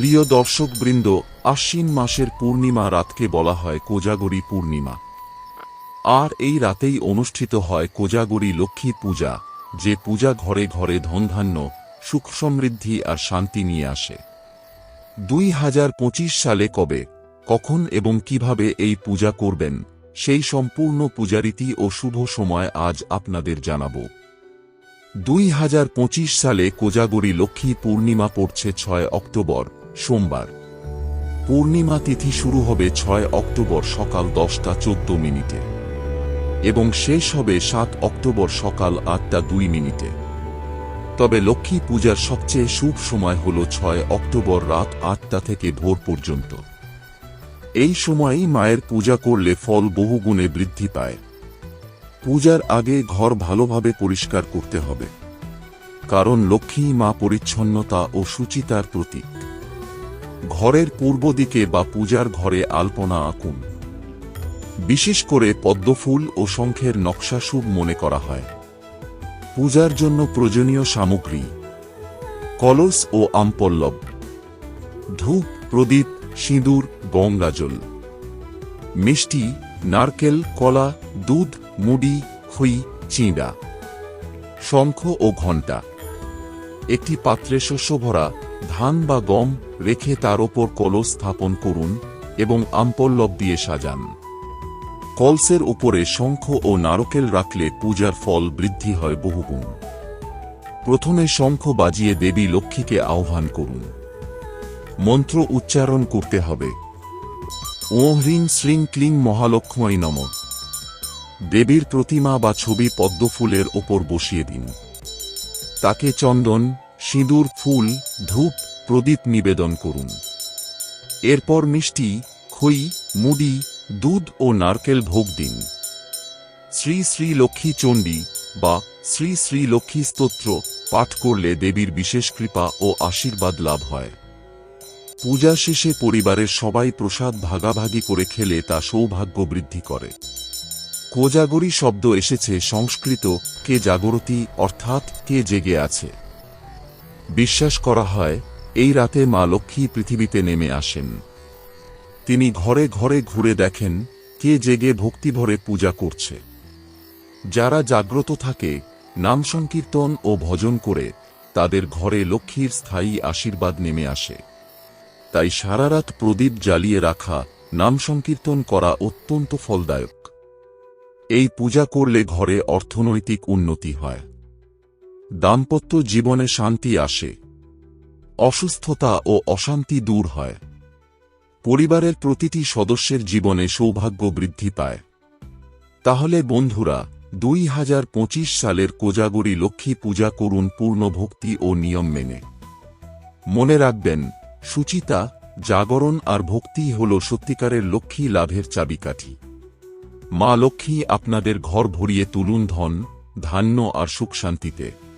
প্রিয় দর্শকবৃন্দ আশ্বিন মাসের পূর্ণিমা রাতকে বলা হয় কোজাগরী পূর্ণিমা। আর এই রাতেই অনুষ্ঠিত হয় কোজাগরী লক্ষ্মী পূজা, যে পূজা ঘরে ঘরে ধনধান্য, সুখ সমৃদ্ধি আর শান্তি নিয়ে আসে। দুই হাজার পঁচিশ সালে কবে, কখন এবং কীভাবে এই পূজা করবেন, সেই সম্পূর্ণ পূজারীতি ও শুভ সময় আজ আপনাদের জানাব। দুই সালে কোজাগরী লক্ষ্মী পূর্ণিমা পড়ছে ছয় অক্টোবর। সোমবার। পূর্ণিমা তিথি শুরু হবে ছয় অক্টোবর সকাল দশটা চোদ্দ মিনিটে এবং শেষ হবে সাত অক্টোবর সকাল আটটা দুই মিনিটে। তবে লক্ষ্মী পূজার সবচেয়ে শুভ সময় হল ছয় অক্টোবর রাত আটটা থেকে ভোর পর্যন্ত। এই সময়েই মায়ের পূজা করলে ফল বহুগুণে বৃদ্ধি পায়। পূজার আগে ঘর ভালোভাবে পরিষ্কার করতে হবে। কারণ লক্ষ্মী মা পরিচ্ছন্নতা ও সুচিতার প্রতীক। ঘরের পূর্ব দিকে বা পূজার ঘরে আলপনা আঁকুন। বিশেষ করে পদ্মফুল ও শঙ্খের নকশা শুভ মনে করা হয়। পূজার জন্য প্রয়োজনীয় সামগ্রী, কলস ও আমপল্লব, ধূপ, প্রদীপ, সিঁদুর গঙ্গাজল মিষ্টি, নারকেল, কলা, দুধ, মুড়ি, খই, চিঁড়া, শঙ্খ ও ঘণ্টা। একটি পাত্রে শস্য ভরা ধান বা গম রেখে তার ওপর কলস স্থাপন করুন এবং আমপল্লব দিয়ে সাজান। কলসের উপরে শঙ্খ ও নারকেল রাখলে পূজার ফল বৃদ্ধি হয় বহুগুণ। প্রথমে শঙ্খ বাজিয়ে দেবী লক্ষ্মীকে আহ্বান করুন। মন্ত্র উচ্চারণ করতে হবে। ও হ্রিং শ্রিং ক্লিং মহালক্ষ্মী নম। দেবীর প্রতিমা বা ছবি পদ্মফুলের ওপর বসিয়ে দিন। তাকে চন্দন সিঁদুর, ফুল, ধূপ, প্রদীপ নিবেদন করুন। এরপর মিষ্টি, খই, মুড়ি, দুধ ও নারকেল ভোগ দিন। শ্রী শ্রী লক্ষ্মী চণ্ডী বা শ্রী শ্রী লক্ষ্মী স্তোত্র পাঠ করলে দেবীর বিশেষ কৃপা ও আশীর্বাদ লাভ হয়। পূজা শেষে পরিবারের সবাই প্রসাদ ভাগাভাগি করে খেলে তা সৌভাগ্য বৃদ্ধি করে। কোজাগরী শব্দ এসেছে সংস্কৃত কে জাগরতি অর্থাৎ কে জেগে আছে। বিশ্বাস করা হয়, এই রাতে মা লক্ষ্মী পৃথিবীতে নেমে আসেন। তিনি ঘরে ঘরে ঘুরে দেখেন, কে জেগে ভক্তিভরে পূজা করছে। যারা জাগ্রত থাকে, নাম সংকীর্তন ও ভজন করে, তাদের ঘরে লক্ষ্মীর স্থায়ী আশীর্বাদ নেমে আসে। তাই সারারাত প্রদীপ জ্বালিয়ে রাখা, নাম সংকীর্তন করা অত্যন্ত ফলদায়ক। এই পূজা করলে ঘরে অর্থনৈতিক উন্নতি হয়। দাম্পত্য জীবনে শান্তি আসে। অসুস্থতা ও অশান্তি দূর হয়। পরিবারের প্রতিটি সদস্যের জীবনে সৌভাগ্য বৃদ্ধি পায়। তাহলে বন্ধুরা, দুই হাজার পঁচিশ সালের কোজাগরী লক্ষ্মী পূজা করুন পূর্ণ ভক্তি ও নিয়ম মেনে। মনে রাখবেন, সুচিতা, জাগরণ আর ভক্তি হল সত্যিকারের লক্ষ্মী লাভের চাবিকাঠি। মা লক্ষ্মী আপনাদের ঘর ভরিয়ে তুলুন ধন, ধান্য আর সুখ শান্তিতে।